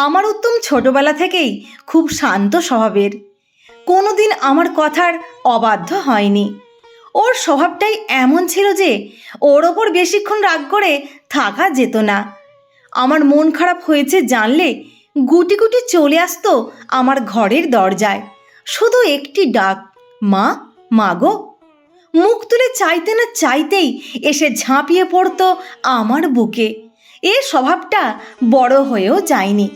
আমার উত্তম ছোটবেলা থেকেই খুব শান্ত স্বভাবের। কোনোদিন আমার কথার অবাধ্য হয়নি। ওর স্বভাবটাই এমন ছিল যে ওর ওপর বেশিক্ষণ রাগ করে থাকা যেত না। আমার মন খারাপ হয়েছে জানলে গুটি গুটি চলে আসতো আমার ঘরের দরজায়। শুধু একটি ডাক, মা মাগো মুখ তুলে চাইতে না চাইতেই এসে ঝাঁপিয়ে পড়তো আমার বুকে। এ স্বভাবটা বড় হয়েও যায়নি।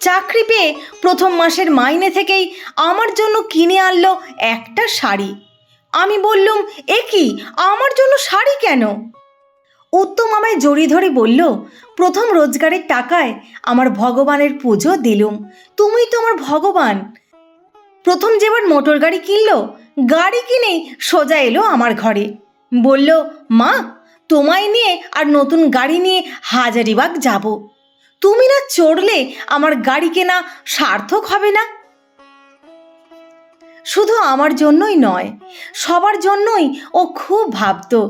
চাকরি পেয়ে প্রথম মাসের মাইনে থেকেই আমার জন্য কিনে আনলো একটা শাড়ি। আমি বললুম, এ কি? আমার জন্য শাড়ি কেন? উত্তম আমায় জড়িয়ে ধরে বলল, প্রথম রোজগারের টাকায় আমার ভগবানের পুজো দিলুম। তুমি তো আমার ভগবান। প্রথম যেবার মোটর গাড়ি কিনলো, গাড়ি কিনেই সোজা এলো আমার ঘরে। বলল, মা তোমায় নিয়ে আর নতুন গাড়ি নিয়ে হাজারিবাগ যাব। তুমি না চড়লে আমার গাড়ি কেনা সার্থক হবে না? শুধু আমার জন্যই নয়, সবার জন্যই ও খুব ভাবতো।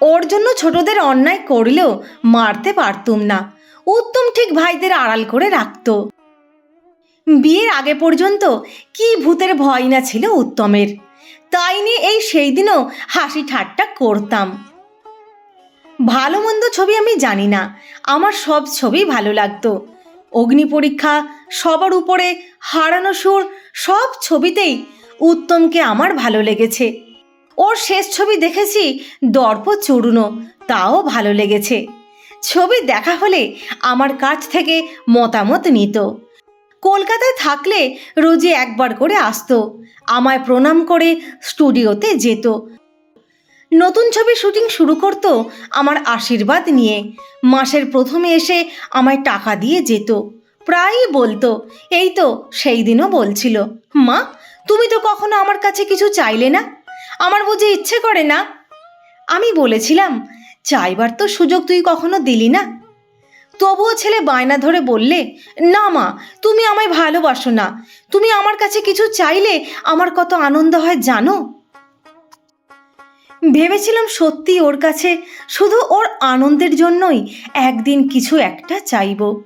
ওর জন্য ছোটদের অন্যায় করলেও মারতে পারতুম না, উত্তম ঠিক ভাইদের আড়াল করে রাখত। বিয়ের আগে পর্যন্ত কি ভূতের ভয় না ছিল উত্তমের, তাই নিয়ে এই সেই দিনও হাসি ঠাট্টা করতাম। ভালো মন্দ ছবি আমি জানি না। আমার সব ছবি ভালো লাগতো। অগ্নি পরীক্ষা, সবার উপরে হারানো সুর, সব ছবিতেই উত্তমকে আমার ভালো লেগেছে। ওর শেষ ছবি দেখেছি দর্প চূর্ণ, তাও ভালো লেগেছে। ছবি দেখা হলে আমার কাছ থেকে মতামত নিত। কলকাতায় থাকলে রোজই একবার করে আসতো, আমায় প্রণাম করে স্টুডিওতে যেত। নতুন ছবি শুটিং শুরু করতো আমার আশীর্বাদ নিয়ে। মাসের প্রথমে এসে আমায় টাকা দিয়ে যেত। প্রায়ই বলতো, এই তো, সেই দিনও বলছিল। মা, তুমি তো কখনো আমার কাছে কিছু চাইলে না? আমার বুঝে ইচ্ছে করে না? আমি বলেছিলাম, চাইবার তো সুযোগ তুই কখনো দিলি না? তবুও ছেলে বায়না ধরে বললে, না মা, তুমি আমায় ভালোবাসো না। তুমি আমার কাছে কিছু চাইলে আমার কত আনন্দ হয় জানো? ভেবেছিলাম সত্যি ওর কাছে শুধু ওর আনন্দের জন্যই একদিন কিছু একটা চাইব।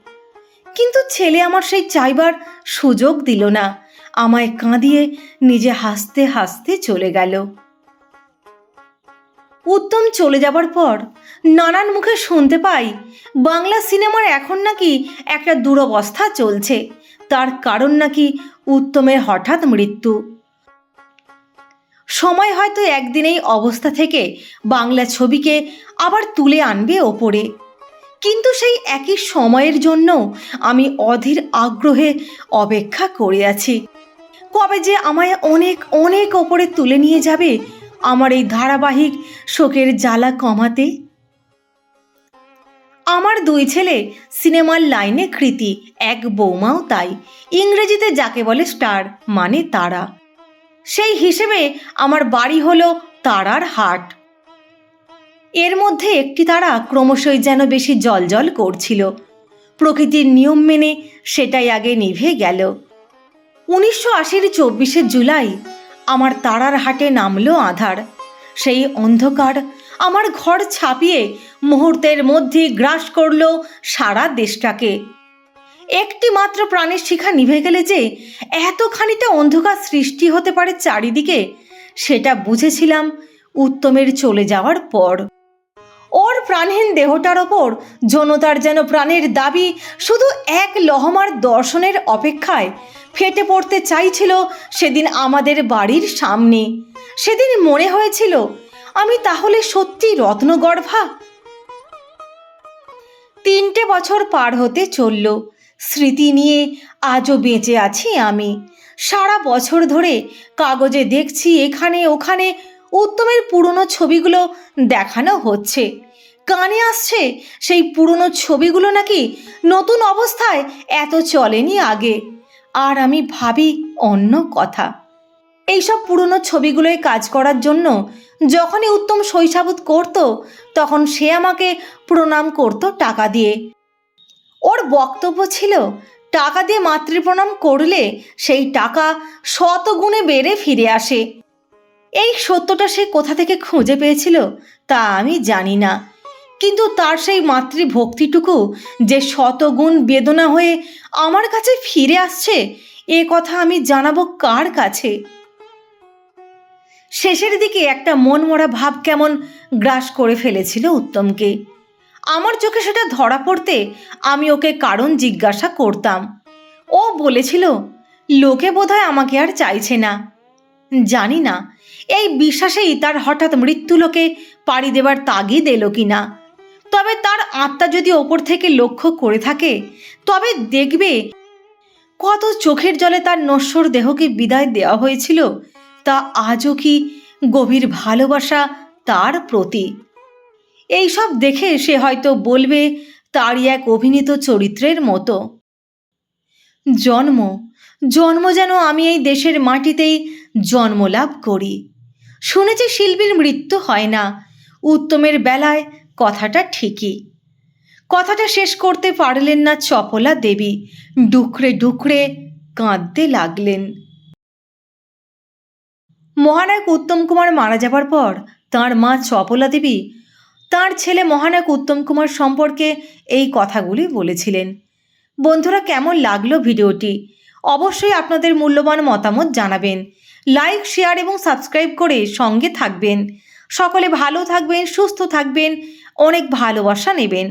কিন্তু ছেলে আমার সেই চাইবার সুযোগ দিল না। আমায় কাঁদিয়ে নিজে হাসতে হাসতে চলে গেল। উত্তম চলে যাবার পর নানান মুখে শুনতে পাই, বাংলা সিনেমার এখন নাকি একটা দুরবস্থা চলছে। তার কারণ নাকি উত্তমের হঠাৎ মৃত্যু। সময় হয়তো একদিনেই অবস্থা থেকে বাংলা ছবিকে আবার তুলে আনবে ওপরে। কিন্তু সেই একই সময়ের জন্য আমি অধীর আগ্রহে অপেক্ষা করে আছি। কবে যে আমায় অনেক অনেক ওপরে তুলে নিয়ে যাবে আমার এই ধারাবাহিক শোকের জ্বালা কমাতে। আমার দুই ছেলে সিনেমার লাইনে কৃতি, এক বৌমাও তাই। ইংরেজিতে যাকে বলে স্টার মানে তারা। সেই হিসেবে আমার বাড়ি হলো তারার হাট। এর মধ্যে একটি তারা ক্রমশই যেন বেশি জলজল করছিল। প্রকৃতির নিয়ম মেনে সেটাই আগে নিভে গেল। উনিশশো আশির চব্বিশে জুলাই আমার তারার হাটে নামলো আধার। সেই অন্ধকার আমার ঘর ছাপিয়ে মুহূর্তের মধ্যে গ্রাস করল সারা দেশটাকে। একটি মাত্র প্রাণের শিখা নিভে গেলে যে এতখানিটা অন্ধকার সৃষ্টি হতে পারে চারিদিকে, সেটা বুঝেছিলাম উত্তমের চলে যাওয়ার পর। ওর প্রাণহীন দেহটার ওপর জনতার যেন প্রাণের দাবি শুধু এক লহমার দর্শনের অপেক্ষায় ফেটে পড়তে চাইছিল সেদিন আমাদের বাড়ির সামনে। সেদিন মনে হয়েছিল, আমি তাহলে সত্যি রত্নগর্ভা? তিনটে বছর পার হতে চলল স্মৃতি নিয়ে আজও বেঁচে আছি আমি। সারা বছর ধরে কাগজে দেখছি এখানে ওখানে উত্তমের পুরনো ছবিগুলো দেখানো হচ্ছে। কানে আসছে সেই পুরনো ছবিগুলো নাকি নতুন অবস্থায় এত চলেনি আগে। আর আমি ভাবি অন্য কথা। এইসব পুরনো ছবিগুলোয় কাজ করার জন্য যখনই উত্তম শৈশাবোধ করত, তখন সে আমাকে প্রণাম করত টাকা দিয়ে। ওর বক্তব্য ছিল, টাকা দিয়ে মাতৃপ্রণাম করলে সেই টাকা শত গুণে বেড়ে ফিরে আসে। এই সত্যটা সে কোথা থেকে খুঁজে পেয়েছিল তা আমি জানি না। কিন্তু তার সেই মাতৃভক্তিটুকু যে শতগুণ বেদনা হয়ে আমার কাছে ফিরে আসছে, এ কথা আমি জানাব কার কাছে? শেষের দিকে একটা মনমরা ভাব কেমন গ্রাস করে ফেলেছিল উত্তমকে। আমার চোখে সেটা ধরা পড়তে আমি ওকে কারণ জিজ্ঞাসা করতাম। ও বলেছিল, লোকে বোধহয় আমাকে আর চাইছে না। জানি না, এই বিশ্বাসেই তার হঠাৎ মৃত্যুলোকে পাড়ি দেবার তাগিদ এলো কি না। তবে তার আত্মা যদি ওপর থেকে লক্ষ্য করে থাকে, তবে দেখবে কত চোখের জলে তার নশ্বর দেহকে বিদায় দেওয়া হয়েছিল, তা আজও কি গভীর ভালোবাসা তার প্রতি? এইসব দেখে সে হয়তো বলবে তারই এক অভিনীত চরিত্রের মতো। জন্ম জন্ম যেন আমি এই দেশের মাটিতেই জন্মলাভ করি। শুনেছি শিল্পীর মৃত্যু হয় না, উত্তমের বেলায় কথাটা ঠিকই। কথাটা শেষ করতে পারলেন না চপলা দেবী, ডুকরে ডুকরে কাঁদতে লাগলেন। মহানায়ক উত্তম কুমার মারা যাবার পর তাঁর মা চপলা দেবী তাঁর ছেলে মহানায়ক উত্তম কুমার সম্পর্কে এই কথাগুলি বলেছিলেন। বন্ধুরা, কেমন লাগল ভিডিওটি? অবশ্যই আপনাদের মূল্যবান মতামত জানাবেন। লাইক, শেয়ার এবং সাবস্ক্রাইব করে সঙ্গে থাকবেন। সকলে ভালো থাকবেন, সুস্থ থাকবেন, অনেক ভালোবাসা নেবেন।